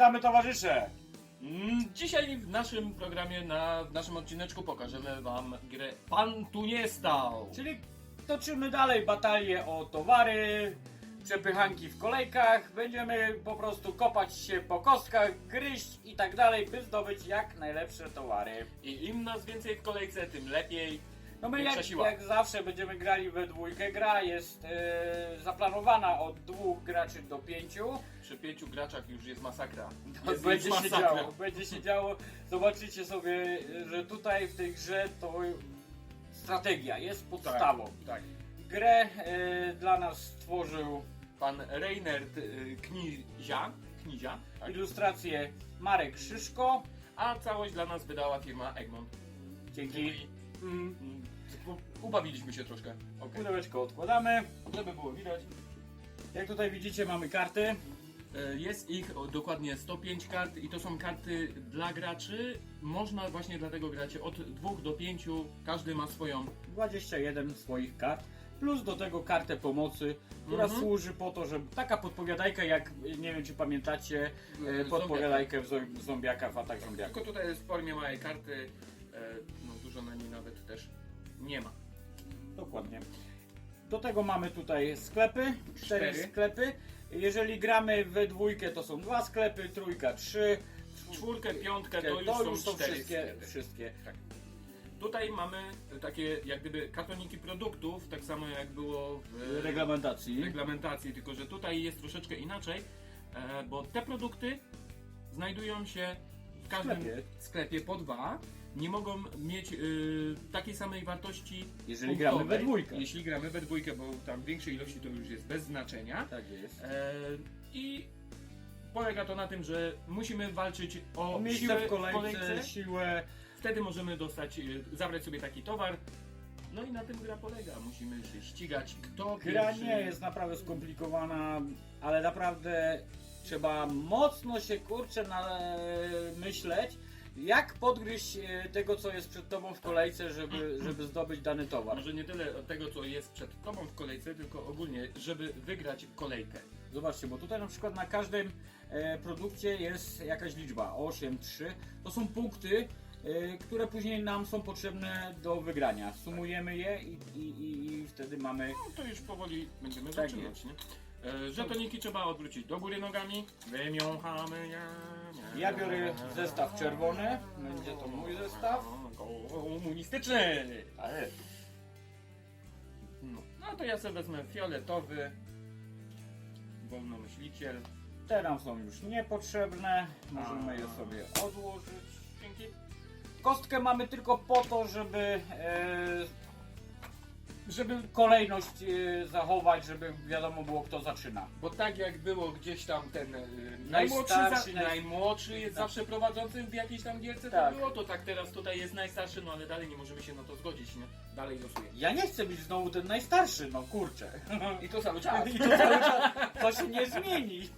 Witamy towarzysze! Mm, Dzisiaj w naszym programie, na, w naszym odcineczku pokażemy wam grę Pan tu nie stał. Czyli toczymy dalej batalię o towary, przepychanki w kolejkach. Będziemy po prostu kopać się po kostkach, gryźć i tak dalej, by zdobyć jak najlepsze towary. I im nas więcej w kolejce, tym lepiej. No my Większa jak, siła. jak zawsze będziemy grali we dwójkę. Gra jest e, zaplanowana od dwóch graczy do pięciu. Przy pięciu graczach już jest masakra. Jest będzie już się masakra. działo, będzie się działo. Zobaczycie sobie, że tutaj w tej grze to strategia jest podstawą. Tak. Grę e, dla nas stworzył Pan Reinert y, Knizia, Knizia tak? ilustrację Marek Szyszko. a całość dla nas wydała firma Egmont. Dzięki. Mm, Mm, u- Ubawiliśmy się troszkę. Okay. Pudełeczko odkładamy, żeby było widać. Jak tutaj widzicie mamy karty. Jest ich dokładnie 105 kart i to są karty dla graczy. Można właśnie dlatego grać od 2 do 5. Każdy ma swoją 21 swoich kart. Plus do tego kartę pomocy, która Mhm. służy po to, żeby taka podpowiadajka jak, nie wiem czy pamiętacie, e, Zombiaka. podpowiadajkę w zom- zombiaka, w atak zombiaka. Tylko tutaj jest w formie małej karty. E, no dużo na niej nawet też nie ma. Dokładnie. Do tego mamy tutaj sklepy, cztery Cztery. sklepy. Jeżeli gramy we dwójkę, to są dwa sklepy, trójka, trzy. Czwórkę, piątkę to już są cztery wszystkie, sklepy. wszystkie. Tak. Tutaj mamy takie jak gdyby kartoniki produktów, tak samo jak było w Reglamentacji. reglamentacji, tylko że tutaj jest troszeczkę inaczej, e, bo te produkty znajdują się w każdym sklepie. sklepie, po dwa. Nie mogą mieć y, takiej samej wartości, Jeżeli punktowej, gramy we dwójkę. Jeśli gramy we dwójkę, bo tam w większej ilości to już jest bez znaczenia. Tak jest. E, I polega to na tym, że musimy walczyć o, O miejsce siłę w kolejce, siłę. Wtedy możemy dostać, y, zabrać sobie taki towar. No i na tym gra polega. Musimy się ścigać, kto Gra pierwszy... nie jest naprawdę skomplikowana, ale naprawdę trzeba mocno się kurczę na, myśleć, jak podgryźć e, tego, co jest przed tobą w kolejce, żeby, żeby zdobyć dany towar. Może nie tyle od tego, co jest przed tobą w kolejce, tylko ogólnie, żeby wygrać kolejkę. Zobaczcie, bo tutaj na przykład na każdym e, produkcie jest jakaś liczba 8, 3. To są punkty, e, które później nam są potrzebne do wygrania. Sumujemy je i, i, i, i wtedy mamy. No to już powoli będziemy Tak zaczynać, nie? E, żetoniki trzeba odwrócić do góry nogami. Wymiąchamy. Ja, Ja biorę zestaw czerwony, będzie to mój zestaw. Komunistyczny! Ale. No, no to ja sobie wezmę fioletowy. Wolnomyśliciel. Te nam są już niepotrzebne, możemy je sobie odłożyć. Dzięki. Kostkę mamy tylko po to, żeby, e, żeby kolejność e, zachować, żeby wiadomo było kto zaczyna. Bo tak jak było gdzieś tam ten y, najmłodszy, Najstarszy, za, naj- najmłodszy jest zawsze prowadzącym w jakiejś tam gierce, Tak. to było, to tak teraz tutaj jest najstarszy, no ale dalej nie możemy się na to zgodzić, nie? Dalej losuje. Ja nie chcę być znowu ten najstarszy, no kurczę. I to cały czas. I to cały czas, to się nie zmieni.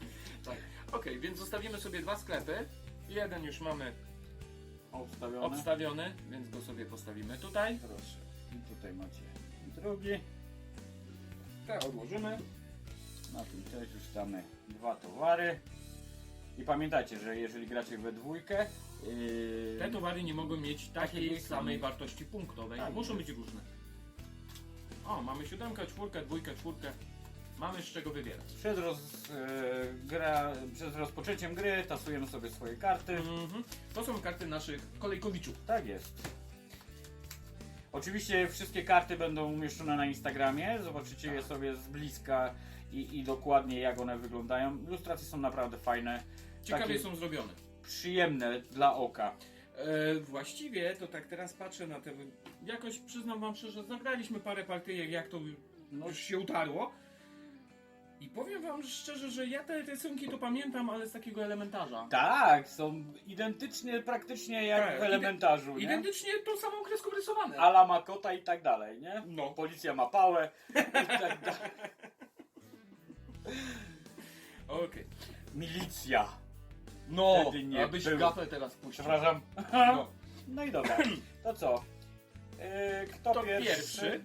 Tak. Okej, więc zostawimy sobie dwa sklepy. Jeden już mamy Obstawione. obstawiony, więc go sobie postawimy tutaj. Proszę. I tutaj macie drugi. Te odłożymy. Na tym też już damy dwa towary. I pamiętajcie, że jeżeli gracie we dwójkę, yy, Te towary nie mogą mieć takiej Takiej samej samej. wartości punktowej. Tak, Muszą być różne. O, mamy siódemkę, czwórkę, dwójkę, czwórkę. Mamy z czego wybierać. Przed, roz, e, gra, przed rozpoczęciem gry tasujemy sobie swoje karty. Mhm. To są karty naszych kolejkowiczów. Tak jest. Oczywiście wszystkie karty będą umieszczone na Instagramie. Zobaczycie je sobie z bliska i, i dokładnie jak one wyglądają. Ilustracje są naprawdę fajne. Ciekawie są zrobione. Przyjemne dla oka. E, właściwie to tak teraz patrzę na te. Jakoś przyznam wam szczerze, zagraliśmy parę partyjek, jak to No. już się utarło. I powiem wam szczerze, że ja te rysunki to pamiętam, ale z takiego elementarza. Tak, są identycznie praktycznie jak Tak, w elementarzu. Nie? Identycznie tą samą kreską rysowane. Ala ma kota i tak dalej, nie? No. Policja ma pałę i tak dalej. Okej. Milicja. No, Wtedy nie abyś było. gafę teraz puścił. Przepraszam. No. No i dobra. To co? Yy, kto To pierwszy? pierwszy.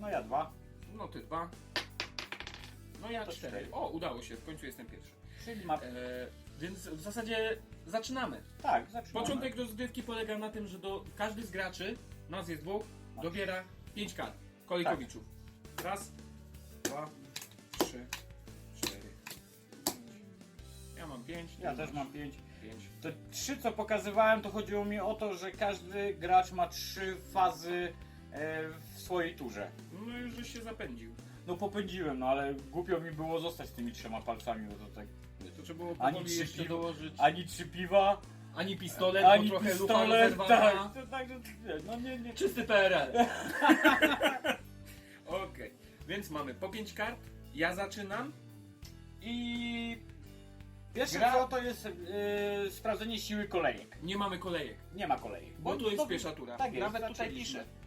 No ja dwa. No ty dwa. No ja To cztery. cztery. O, udało się, w końcu jestem pierwszy. Czyli ma... E, więc w zasadzie zaczynamy. Tak, zaczynamy. Początek rozgrywki polega na tym, że do, każdy z graczy, nas jest dwóch, dobiera 5 kart kolejkowiczów. Raz, dwa, trzy, cztery. pięć. Ja mam 5. Ja też mam pięć. 5. Te trzy, co pokazywałem, to chodziło mi o to, że każdy gracz ma trzy fazy e, w swojej turze. No już żeś się zapędził. No popędziłem, no ale głupio mi było zostać z tymi trzema palcami, bo to tak... To trzeba było Ani powoli trzy jeszcze piw- dołożyć. Ani trzy piwa, Ani pistolet, ani bo trochę lufa pistolet, rozerwana. tak, to, tak, że- no nie, nie. Czysty PRL. Okej, więc mamy po 5 kart. Ja zaczynam. I pierwsze Gra- co to jest e, sprawdzenie siły kolejek. Nie mamy kolejek, Nie ma kolejek. bo tu jest to- pierwsza tura. Tak jest, Nawet tutaj zaczęliśmy. piszę.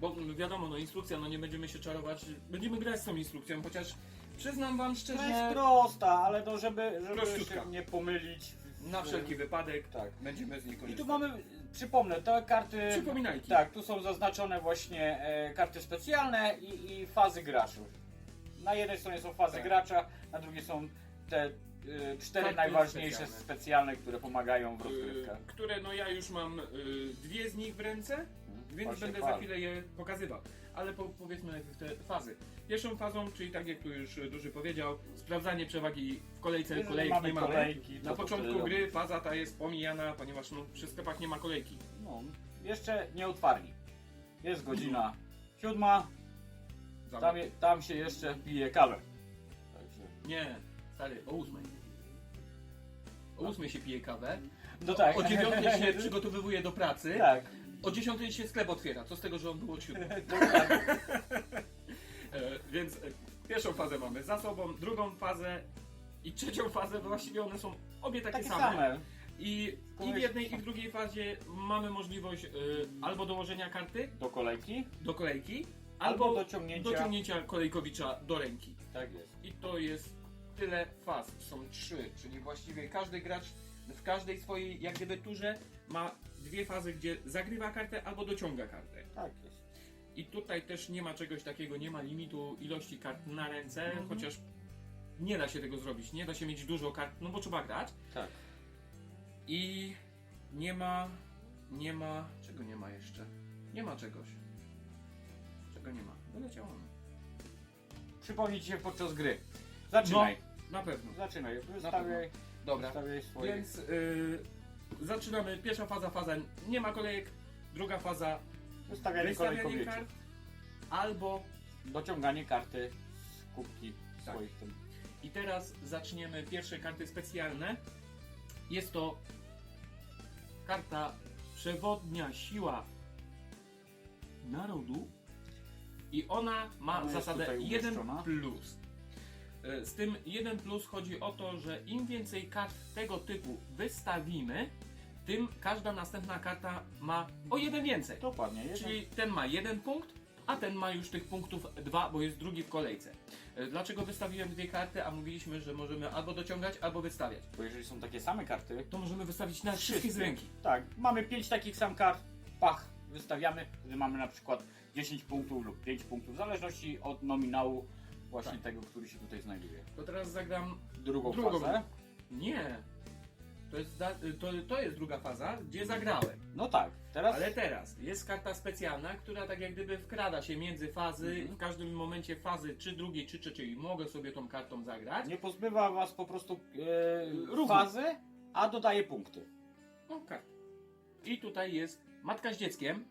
Bo wiadomo, no instrukcja, no nie będziemy się czarować. Będziemy grać z tą instrukcją, chociaż przyznam wam To jest szczerze, prosta, ale to żeby, żeby Prościutka. się nie pomylić. na wszelki wypadek Tak. będziemy z niej I korzystać. tu mamy, przypomnę, te karty. Przypominajki. Tak, tu są zaznaczone właśnie e, karty specjalne i, i fazy graczy. Na jednej stronie są fazy Tak. gracza, na drugiej są te e, cztery Karty najważniejsze specjalne. specjalne. które pomagają w Y, rozgrywkach. które no ja już mam y, dwie z nich w ręce, więc Właśnie będę fal. za chwilę je pokazywał. Ale po, powiedzmy najpierw te fazy. Pierwszą fazą, czyli tak jak tu już Duży powiedział, sprawdzanie przewagi w kolejce, Jeżeli kolejek mamy nie mamy. kolejki, Na to to początku wtedy- gry faza ta jest pomijana, ponieważ no, przy sklepach nie ma kolejki. No, jeszcze nie otwarli. Jest godzina siódma, Za- tam, je, tam się jeszcze pije kawę. Także. Nie, stary, o ósmej. O ósmej się pije kawę, No tak. o dziewiątej się przygotowywuje do pracy, Tak. O dziesiątej się sklep otwiera. Co z tego, że on był siódmej? Dokładnie. E, więc e, pierwszą fazę mamy za sobą, drugą fazę i trzecią fazę, właściwie one są obie takie, Takie same. same. I, I w jednej i w drugiej fazie mamy możliwość e, albo dołożenia karty Do kolejki. do kolejki, Albo albo, dociągnięcia. dociągnięcia kolejkowicza do ręki. Tak jest. I to jest tyle faz. Są trzy, czyli właściwie każdy gracz w każdej swojej jak gdyby turze ma dwie fazy, gdzie zagrywa kartę albo dociąga kartę. Tak jest. I tutaj też nie ma czegoś takiego, nie ma limitu ilości kart na ręce, Mhm. chociaż nie da się tego zrobić, nie da się mieć dużo kart, no bo trzeba grać. Tak. I nie ma, nie ma, czego nie ma jeszcze? Nie ma czegoś. Czego nie ma? Wyleciało mi. Przypomnij ci się podczas gry. Zaczynaj. Na pewno. Zaczynaj. Wystawiaj, Dobra. swoje. Więc y, zaczynamy. Pierwsza faza, faza nie ma kolejek. Druga faza Wystawianie wystawianie kolejkowieczów. kart. Albo Dociąganie karty z kubki Tak. swoich tym. I teraz zaczniemy pierwsze karty specjalne. Jest to karta przewodnia siła narodu i ona ma Ona jest zasadę tutaj 1 umieszczona. plus. E, Z tym 1 plus chodzi o to, że im więcej kart tego typu wystawimy, tym każda następna karta ma o jeden więcej. Dokładnie. Jeden... Czyli ten ma jeden punkt, a ten ma już tych punktów dwa, bo jest drugi w kolejce. E, Dlaczego wystawiłem dwie karty, a mówiliśmy, że możemy albo dociągać, albo wystawiać? Bo jeżeli są takie same karty, To możemy wystawić na wszystkie z ręki. Tak, mamy 5 takich sam kart, pach, wystawiamy, gdy mamy na przykład 10 punktów lub 5 punktów, w zależności od nominału właśnie Tak. tego, który się tutaj znajduje. To teraz zagram. Drugą, Drugą. fazę. Nie. To jest, da- to, to jest druga faza, gdzie zagrałem. No tak, teraz Ale teraz jest karta specjalna, która tak jak gdyby wkrada się między fazy. Mhm. W każdym momencie fazy, czy drugiej, czy trzeciej, mogę sobie tą kartą zagrać. nie pozbywa was po prostu e, Ruchu. fazy, a dodaje punkty. O, karta. I tutaj jest matka z dzieckiem.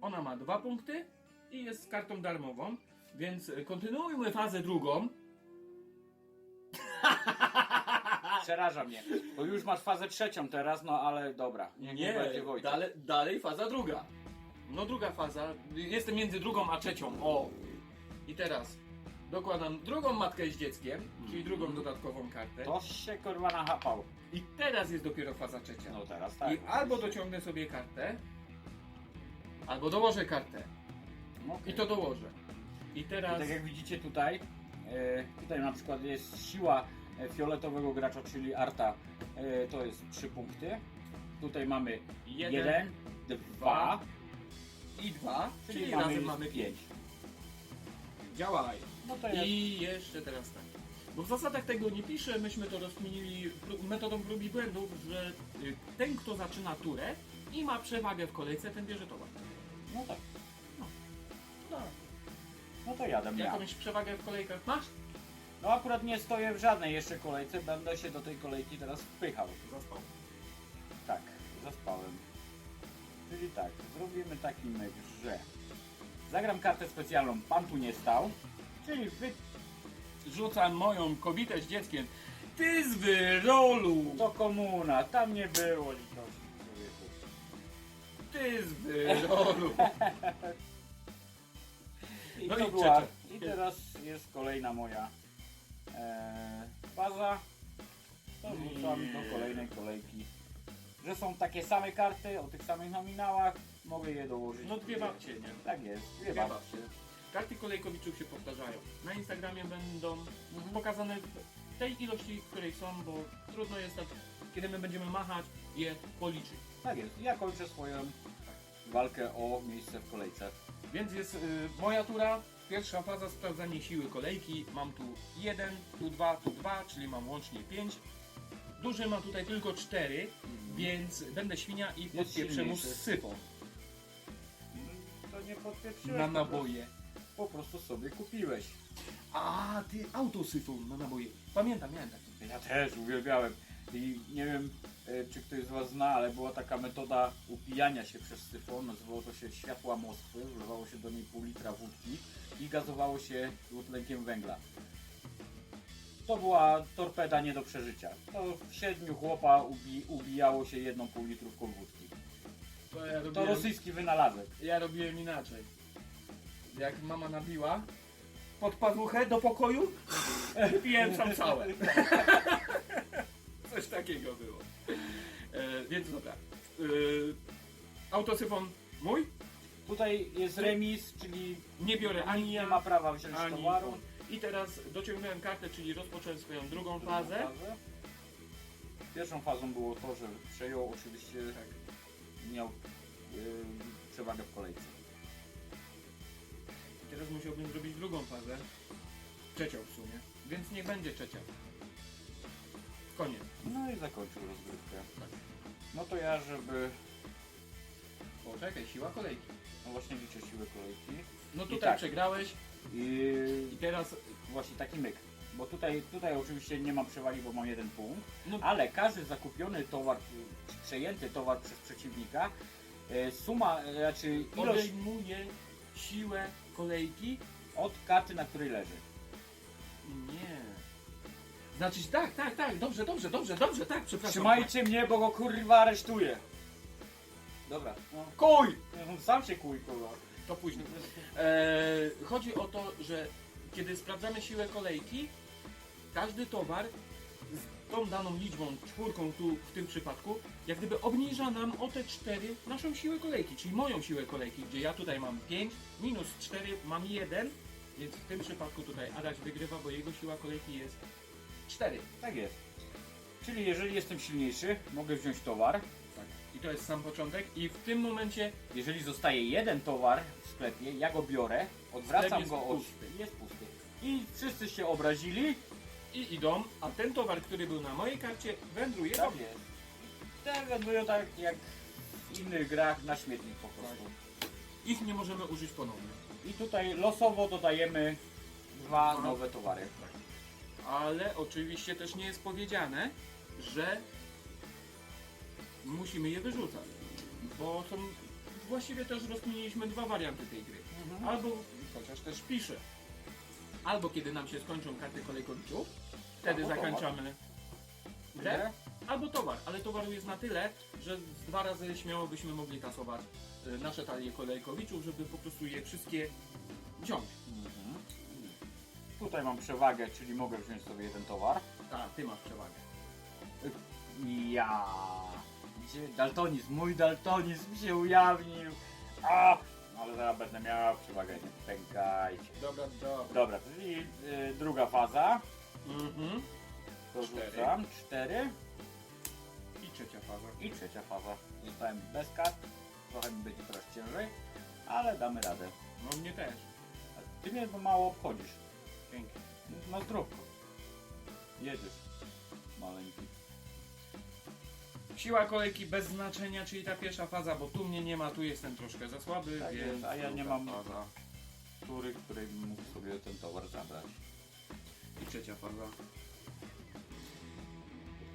Ona ma dwa punkty i jest kartą darmową. Więc kontynuujmy fazę drugą. Przeraża mnie, bo już masz fazę trzecią teraz, no ale dobra, niech nie, będzie dalej, dalej faza druga. No druga faza, jestem między drugą a trzecią, o. I teraz dokładam drugą matkę z dzieckiem, czyli drugą dodatkową kartę. To się kurwa nachapał. I teraz jest dopiero faza trzecia. No teraz tak. I albo dociągnę sobie kartę, albo dołożę kartę. Okej. I to dołożę. I I teraz... tak jak widzicie tutaj, e, tutaj na przykład jest siła e, fioletowego gracza, czyli Arta, e, to jest 3 punkty. Tutaj mamy Jeden, 1, 2, i dwa, czyli, czyli, mamy razem mamy 5. pięć. Działaj. No to jest I jeszcze teraz tak. Bo w zasadach tego nie pisze, myśmy to rozkminili pró- metodą prób i błędów, że y, ten, kto zaczyna turę i ma przewagę w kolejce, ten bierze towar. No tak. No. To jadę ja. Jakąś przewagę w kolejkach masz? No akurat nie stoję w żadnej jeszcze kolejce, będę się do tej kolejki teraz wpychał. Zaspał. Tak, zaspałem. Czyli tak, zrobimy taki myk, że zagram kartę specjalną, pan tu nie stał, czyli wy... Rzucam moją kobietę z dzieckiem. Ty z wyrolu! to komuna, tam nie było litości. Ty z wyrolu! I No to i była, i teraz jest kolejna moja e, faza. To wrzucam do kolejnej kolejki. Że są takie same karty o tych samych nominałach, mogę je dołożyć. No dwie babcie, nie? Tak jest, dwie Dwie babcie. babcie. Karty kolejkowiczów się powtarzają. Na Instagramie będą Mhm. pokazane w tej ilości, w której są, bo trudno jest tak, kiedy my będziemy machać, je policzyć. Tak jest, ja kończę swoją walkę o miejsce w kolejce. Więc jest y, moja tura, pierwsza faza sprawdzanie siły kolejki. Mam tu jeden, tu dwa, tu dwa, czyli mam łącznie pięć. Duży mam tutaj tylko cztery, więc będę świnia i podpieprzę mu z silniejszy. sypą To nie podpieprzyłeś, na po prostu- naboje. Po prostu sobie kupiłeś. A, ty autosyfą na naboje. Pamiętam, miałem taki. Ja też uwielbiałem. I nie wiem, czy ktoś z Was zna, ale była taka metoda upijania się przez syfon. Nazywało to się światła Moskwy. Wlewało się do niej pół litra wódki i gazowało się dwutlenkiem węgla. To była torpeda nie do przeżycia. To w siedmiu chłopa ubi, ubijało się jedną pół litrówką wódki. To ja To robiłem, rosyjski wynalazek. ja robiłem inaczej. Jak mama nabiła pod pazuchę do pokoju, piłem sam całe. Coś takiego było. E, więc dobra. E, autosyfon mój. Tutaj jest remis, czyli Nie biorę ani nie ja, ma prawa wziąć ani towaru. on. I teraz dociągnąłem kartę, czyli rozpocząłem swoją drugą fazę. Pierwszą fazą było to, że przejął oczywiście miał yy, przewagę w kolejce. Teraz musiałbym zrobić drugą fazę. Trzecią w sumie. Więc niech będzie trzecia. Koniec. No i zakończył rozgrywkę. Tak. No to ja, żeby Poczekaj, siła kolejki. no właśnie liczę siłę kolejki No tutaj tak. przegrałeś i i teraz właśnie taki myk. Bo tutaj, tutaj oczywiście nie mam przewagi, bo mam jeden punkt, no, ale każdy zakupiony towar, czy przejęty towar przez przeciwnika, e, suma, e, znaczy ilość odejmuje siłę kolejki. od karty, na której leży. Nie. Znaczy tak, tak, tak, dobrze, dobrze, dobrze, dobrze, tak, przepraszam. Trzymajcie mnie, bo go kurwa aresztuję. Dobra. Kuj! Sam się kuj, kurwa. To później. Eee, chodzi o to, że kiedy sprawdzamy siłę kolejki, każdy towar z tą daną liczbą, czwórką tu w tym przypadku, jak gdyby obniża nam o te 4 naszą siłę kolejki, czyli moją siłę kolejki, gdzie ja tutaj mam 5, minus 4 mam 1, więc w tym przypadku tutaj Adaś wygrywa, bo jego siła kolejki jest 4. Tak jest. Czyli jeżeli jestem silniejszy, mogę wziąć towar. Tak. I to jest sam początek i w tym momencie Jeżeli zostaje jeden towar w sklepie, ja go biorę, odwracam jest go od... pusty. Jest pusty. I wszyscy się obrazili. i idą, a ten towar, który był na mojej karcie wędruje do Tak mnie. jest. Tak wędrują tak jak w innych grach na śmietnik po prostu. Ich nie możemy użyć ponownie. I tutaj losowo dodajemy dwa nowe towary. Ale oczywiście też nie jest powiedziane, że musimy je wyrzucać. Bo są, właściwie też rozkminiliśmy dwa warianty tej gry. Mhm. Albo, chociaż też pisze, albo kiedy nam się skończą karty kolejkowiczów, wtedy Albo zakończamy grę, albo towar. Ale towaru jest na tyle, że dwa razy śmiało byśmy mogli tasować y, nasze talie kolejkowiczów, żeby po prostu je wszystkie wziąć. Mhm. Tutaj mam przewagę, czyli mogę wziąć sobie jeden towar. Tak, ty masz przewagę. Ja. Gdzie daltonizm, mój daltonizm się ujawnił. A! Ale zaraz będę miał przewagę, nie pękajcie. Dobra, dobra. Dobra, czyli y, druga faza. Mhm. To Cztery. rzucam. Cztery. I trzecia faza. I trzecia faza. Zostałem bez kart. Trochę mi będzie teraz ciężej, ale damy radę. No mnie też. A ty mnie mało obchodzisz. Pięknie. Na zdrówko. Jedziesz. Maleńki. Siła kolejki bez znaczenia, czyli ta pierwsza faza, bo tu mnie nie ma, tu jestem troszkę za słaby, Tak więc jest, a ja nie druga mam- faza Który, który bym mógł sobie ten towar zabrać. i trzecia faza.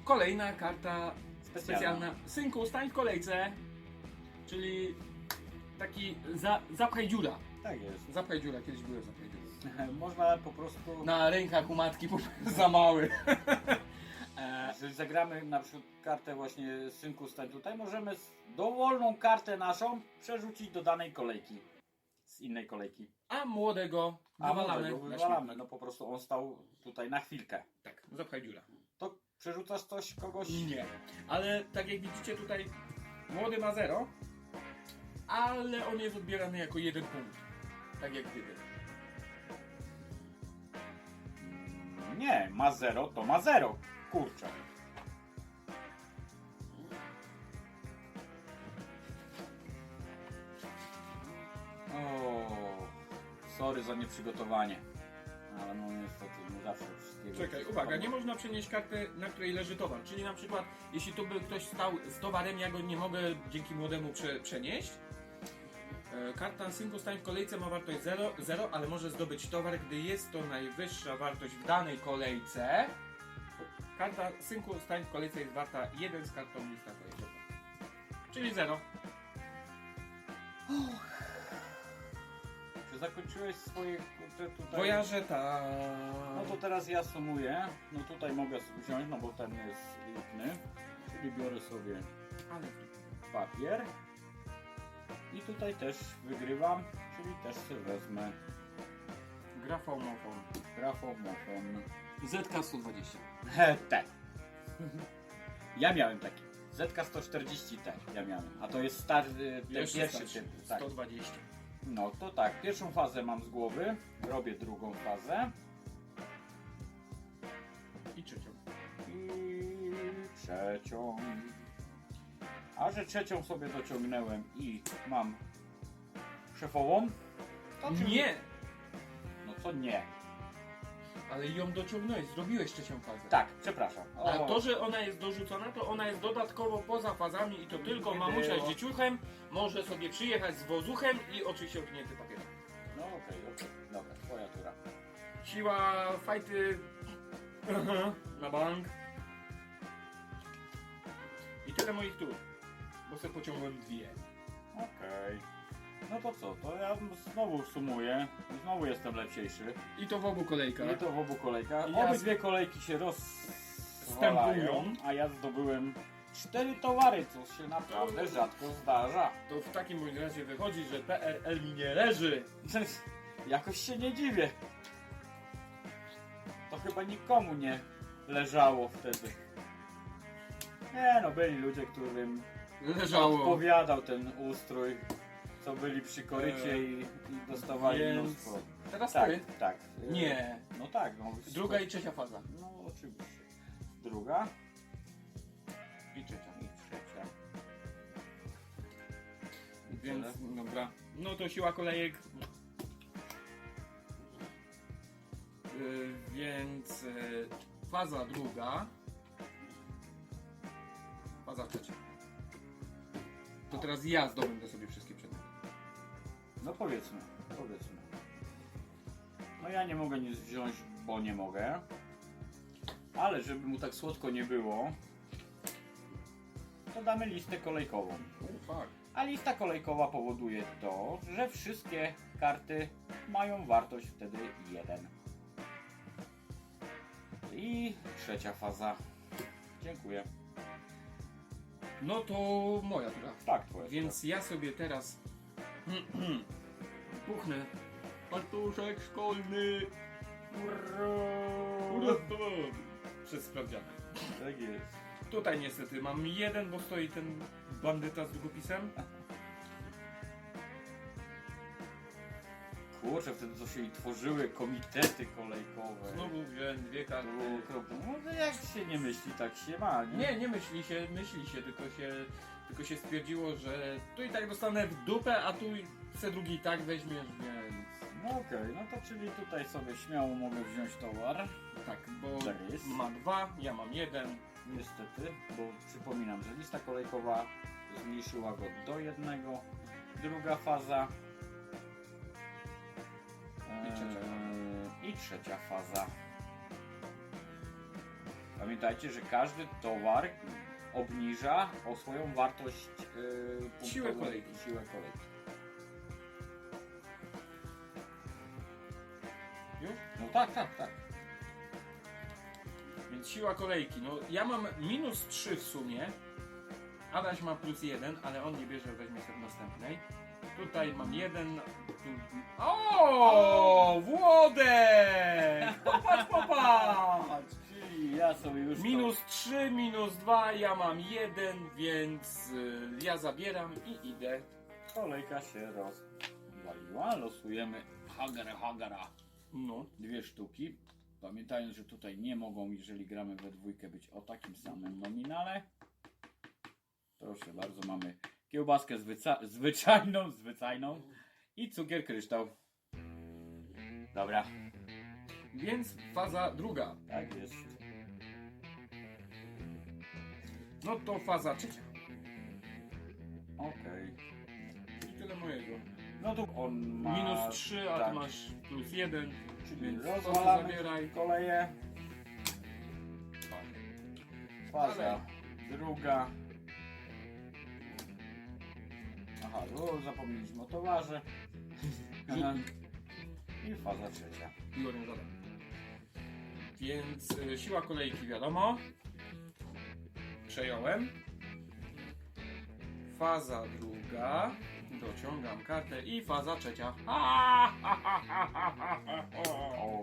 Kolejna karta specjalna. Synku, stań w kolejce, czyli taki za, zapchaj dziura. Tak jest. Zapchaj dziura, kiedyś byłem zapchaj. Można po prostu... Na rękach u matki po prostu za mały. E, Jeżeli zagramy na przykład kartę właśnie synku stań tutaj, możemy dowolną kartę naszą przerzucić do danej kolejki. Z innej kolejki. a młodego A wywalamy. młodego wywalamy, no po prostu on stał tutaj na chwilkę. Tak, zapchaj dziura. To przerzucasz coś kogoś? Nie. Ale tak jak widzicie tutaj młody ma 0, ale on jest odbierany jako jeden punkt. Tak jak gdyby. Nie, ma zero, to ma zero. Kurczę. O, sorry za nieprzygotowanie. Ale no niestety nie zawsze wszystkiego. Czekaj, uwaga, nie można przenieść karty, na której leży towar. Czyli na przykład, jeśli tu by ktoś stał z towarem, ja go nie mogę dzięki młodemu prze, przenieść. E, Karta single stań w kolejce ma wartość 0, 0, ale może zdobyć towar, gdy jest to najwyższa wartość w danej kolejce. Karta single stań w kolejce jest warta 1 z kartą lista kolejkowa. Czyli 0. Czy zakończyłeś swoje kurczę tutaj? Wojaże ta. No to teraz ja sumuję. No tutaj mogę wziąć, no bo ten jest lipny. Czyli biorę sobie Ale papier. I tutaj też wygrywam, czyli też sobie wezmę grafomofon. grafomofon. ZK120. T. Ja miałem taki. ZK140T ja miałem. A to jest stary, ten Jeszcze pierwszy starszy. typ. Tak. 120. No to tak, pierwszą fazę mam z głowy, robię drugą fazę I trzecią. i trzecią. A że trzecią sobie dociągnąłem i mam szefową, to czy- Nie! No co nie? Ale ją dociągnąłeś, zrobiłeś trzecią fazę. Tak, przepraszam. A to, że ona jest dorzucona, to ona jest dodatkowo poza fazami i to tylko Nie mamusia było. z dzieciuchem może sobie przyjechać z wozuchem i oczywiście odknięty papier. No okej, okej. Dobra, twoja tura. Siła, fajty na bank. I tyle moich tur. Bo sobie pociągłem dwie. Okej. No to co, to ja znowu sumuję. i Znowu jestem lepsiejszy. I to w obu kolejkach. I to w obu kolejkach. I ja- Obydwie kolejki się rozstępują, a ja zdobyłem cztery towary, co się naprawdę rzadko zdarza. To w takim bądź razie wychodzi, że PRL mi nie leży. Jakoś się nie dziwię. To chyba nikomu nie leżało wtedy. Nie no, byli ludzie, którym Leżało. odpowiadał ten ustrój, co byli przy korycie i, i dostawali Więc- mnóstwo. Teraz Tak, ty? tak. Nie. No tak, no. Druga i trzecia faza. No oczywiście. Druga I trzecia. i trzecia. Więc dobra. No to siła kolejek. Yy, więc yy, faza druga. Faza trzecia. To teraz ja zdobędę sobie wszystkie przedmioty. No powiedzmy, powiedzmy. No ja nie mogę nic wziąć, bo nie mogę. Ale żeby mu tak słodko nie było, to damy listę kolejkową. Fuck. A lista kolejkowa powoduje to, że wszystkie karty mają wartość wtedy 1. I trzecia faza. Dziękuję. No to moja tura. Tak, twoja. Więc ja sobie teraz puchnę fartuszek szkolny. Uratowany. Przez sprawdziane. Tak jest. Tutaj niestety mam jeden, bo stoi ten bandyta z długopisem. Kurczę, wtedy to się i tworzyły komitety kolejkowe. Znowu wziąłem dwie To karty. było okropne. No to jak się nie myśli, tak się ma, nie? Nie, nie myśli się, myśli się, tylko się, tylko się stwierdziło, że tu i tak dostanę w dupę, a tu se drugi i tak weźmiesz, więc... No okej, no to czyli tutaj sobie śmiało mogę wziąć towar. Tak, bo Zarys. ma dwa, ja mam jeden. Niestety, bo przypominam, że lista kolejkowa zmniejszyła go do jednego. Druga faza. I trzecia. Faza. Pamiętajcie, że każdy towar obniża o swoją wartość yy, Siłę kolejki. Siłę kolejki. Już? No tak, tak, tak. Więc siła kolejki. No ja mam minus 3 w sumie. Adaś ma plus 1, ale on nie bierze, weźmie sobie w następnej. Tutaj mam jeden. Tu... O! Włodek! Popatrz, popatrz! Czyli ja sobie już. Minus 3, minus 2, ja mam 1, więc y, ja zabieram i idę. Kolejka się rozwaliła. Losujemy Hagara Hagara. No. Dwie sztuki. Pamiętając, że tutaj nie mogą, jeżeli gramy we dwójkę, być o takim samym nominale. Proszę bardzo, mamy kiełbaskę zwyca- zwyczajną, zwyczajną i cukier kryształ. Dobra, Więc faza druga. tak jest. No to faza trzecia. Okej. I tyle mojego. No to on ma... Minus 3, a tak. ty masz plus 1. Czyli Więc to rozwalamy zabieraj. koleje. Faza druga. Aha, no, zapomnieliśmy o towarze. I faza trzecia. I orężada. Więc y, siła kolejki wiadomo. Przejąłem. Faza druga. Dociągam kartę i faza trzecia. Ha, ha, ha, ha, ha, ha, ha. O.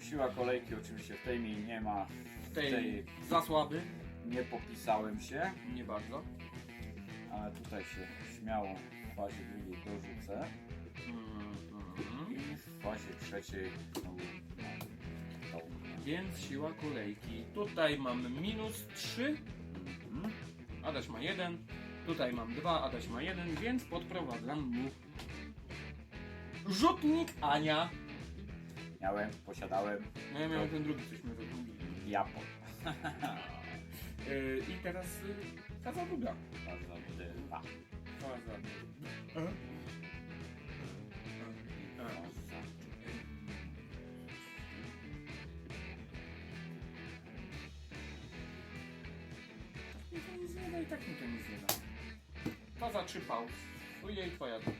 Siła kolejki oczywiście w tej mi nie ma. W tej tej za słaby. Nie popisałem się, Nie bardzo. ale tutaj się śmiało w fazie drugiej dorzucę. Mhm. I w fazie trzeciej znowu tą. Więc siła kolejki. Tutaj mam minus 3. Mhm. Adaś ma 1. Tutaj mam 2, Adaś ma 1, więc podprowadzam mu. Rzutnik Ania. Miałem, posiadałem No ja miałem ten drugi, cośmy zrobili. Japon. Yy, I teraz yy, faza druga. Faza dwa. Faza druga. I to nic nie da, i tak mi to nic nie da. Faza 3 pauz. Tu jej twoja tu.